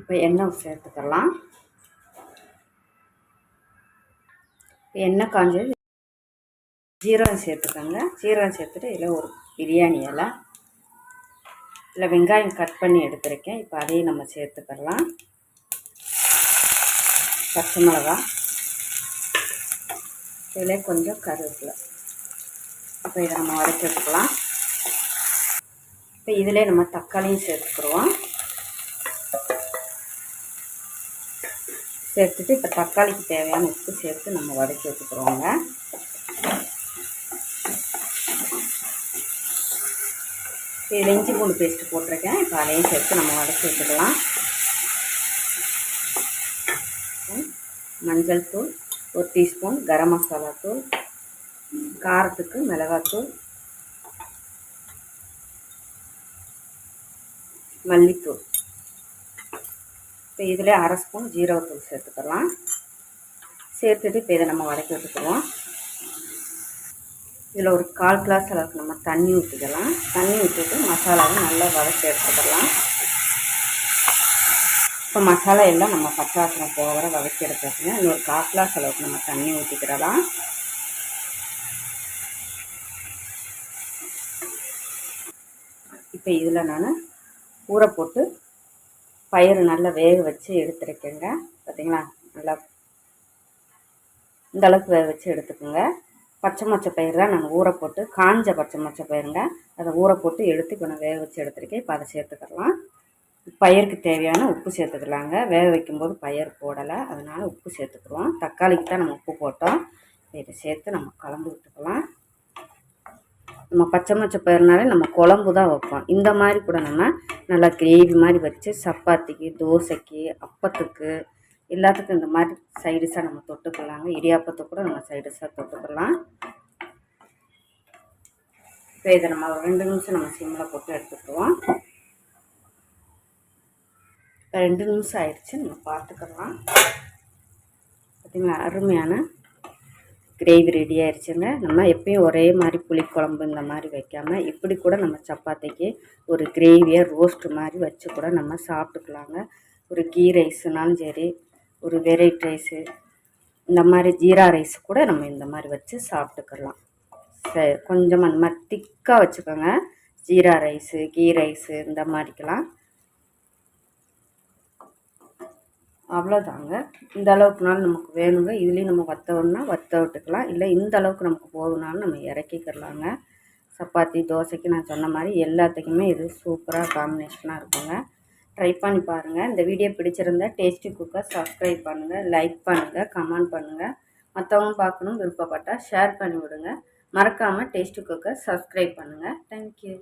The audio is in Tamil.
இப்போ எண்ணெய் சேர்த்துக்கலாம். எண்ணெய் காஞ்சது ஜீரகம் சேர்த்துக்கோங்க. ஜீரகம் சேர்த்துட்டு இதில் ஒரு பிரியாணி இலை. இல்லை வெங்காயம் கட் பண்ணி எடுத்துருக்கேன். இப்போ அதையும் நம்ம சேர்த்துக்கலாம். பச்சை மிளகா. இதில் கொஞ்சம் கருவேப்பிலை. இப்போ இதை நம்ம வதக்கி வச்சுக்கலாம் இப்போ இதிலே நம்ம தக்காளியும் சேர்த்துக்குருவோம் சேர்த்துட்டு இப்போ தக்காளிக்கு தேவையான உப்பு சேர்த்து நம்ம வதக்கி வச்சுக்கிறோங்க. இது இஞ்சி பூண்டு பேஸ்ட்டு போட்டிருக்கேன். இப்போ அதையும் சேர்த்து நம்ம வதக்கி வச்சுக்கலாம். மஞ்சள் தூள் ஒரு டீஸ்பூன் கரம் மசாலா தூள் காரத்துக்கு மிளகாத்தூள் மல்லித்தூள். இப்போ இதில் அரை ஸ்பூன் ஜீரகத்தூள் சேர்த்துக்கலாம். சேர்த்துட்டு இப்போ இதை நம்ம வதக்கி விட்டுக்குவோம். இதில் ஒரு கால் கிளாஸ் அளவுக்கு நம்ம தண்ணி ஊற்றிக்கலாம் தண்ணி ஊற்றிட்டு மசாலாவை நல்லா வதக்கி எடுத்துக்கலாம். இப்போ மசாலா எல்லாம் நம்ம பச்சாசனம் போகிற வதக்கி எடுத்துக்கோங்க. இன்னொரு கால் கிளாஸ் அளவுக்கு நம்ம தண்ணி ஊற்றிக்கிறலாம் இப்போ இதில் நான் ஊற போட்டு பயிர் நல்லா வேக வச்சு எடுத்துருக்கேங்க. பார்த்திங்களா நல்லா இந்த அளவுக்கு வேக வச்சு எடுத்துக்கோங்க. பச்சை மொச்சை பயிர் தான் நாங்கள் ஊற போட்டு காஞ்ச பச்சை மொச்சை பயிருங்க. அதை ஊற போட்டு எடுத்து இப்போ நான் வேக வச்சு எடுத்துருக்கேன். இப்போ அதை சேர்த்துக்கலாம். பயிருக்கு தேவையான உப்பு சேர்த்துக்கலாங்க. வேக வைக்கும்போது பயிர் போடலை. அதனால் உப்பு சேர்த்துக்குருவோம் தக்காளிக்கு தான் நம்ம உப்பு போட்டோம். இதை சேர்த்து நம்ம கலந்து விட்டுக்கலாம். நம்ம பச்சை மொச்சை பயிர்னாலே நம்ம குழம்பு தான் வைப்போம். இந்த மாதிரி கூட நம்ம நல்லா கிரேவி மாதிரி வச்சு சப்பாத்திக்கு தோசைக்கு அப்பத்துக்கு எல்லாத்துக்கும் இந்த மாதிரி சைடிஷாக நம்ம தொட்டுக்கலாங்க. இடியாப்பத்தை கூட நம்ம சைடிஷாக தொட்டுக்கலாம். இப்போ இதை நம்ம ரெண்டு நிமிஷம் நம்ம சிம்மில் போட்டு எடுத்துக்குவோம் ரெண்டு நிமிஷம் ஆயிடுச்சு நம்ம பார்த்துக்கலாம். பார்த்திங்களா அருமையான கிரேவி ரெடி ஆயிடுச்சுங்க நம்ம எப்பயும் ஒரே மாதிரி புளிக்குழம்பு இந்த மாதிரி வைக்காமல் இப்படி கூட நம்ம சப்பாத்திக்கு ஒரு கிரேவியை ரோஸ்ட் மாதிரி வச்சு கூட நம்ம சாப்பிட்டுக்கலாங்க. ஒரு கீ ரைஸ்னாலும் சரி ஒரு வெரைட்டி ரைஸு இந்த மாதிரி ஜீரா ரைஸ் கூட நம்ம இந்த மாதிரி வச்சு சாப்பிட்டுக்கலாம். சரி கொஞ்சமாக இந்த மாதிரி திக்காக வச்சுக்கோங்க. ஜீரா ரைஸு கீ ரைஸு இந்த மாதிரிக்கெல்லாம். அவ்வளோதாங்க இந்த அளவுக்குனாலும் நமக்கு வேணுங்க. இதுலேயும் நம்ம வற்றோன்னா வற்ற விட்டுக்கலாம். இல்லை இந்த அளவுக்கு நமக்கு போதுனாலும் நம்ம இறக்கிக்கிறலாங்க சப்பாத்தி தோசைக்கு நான் சொன்ன மாதிரி எல்லாத்துக்குமே இது சூப்பராக காம்பினேஷனாக இருக்குங்க. ட்ரை பண்ணி பாருங்கள் இந்த வீடியோ பிடிச்சிருந்தா டேஸ்டி குக்கர் சப்ஸ்கிரைப் பண்ணுங்கள் லைக் பண்ணுங்கள் கமெண்ட் பண்ணுங்கள் மற்றவங்க பார்க்கணும் விருப்பப்பட்டால் ஷேர் பண்ணி விடுங்க. மறக்காமல் டேஸ்டி குக்கர் சப்ஸ்கிரைப் பண்ணுங்கள் தேங்க்யூ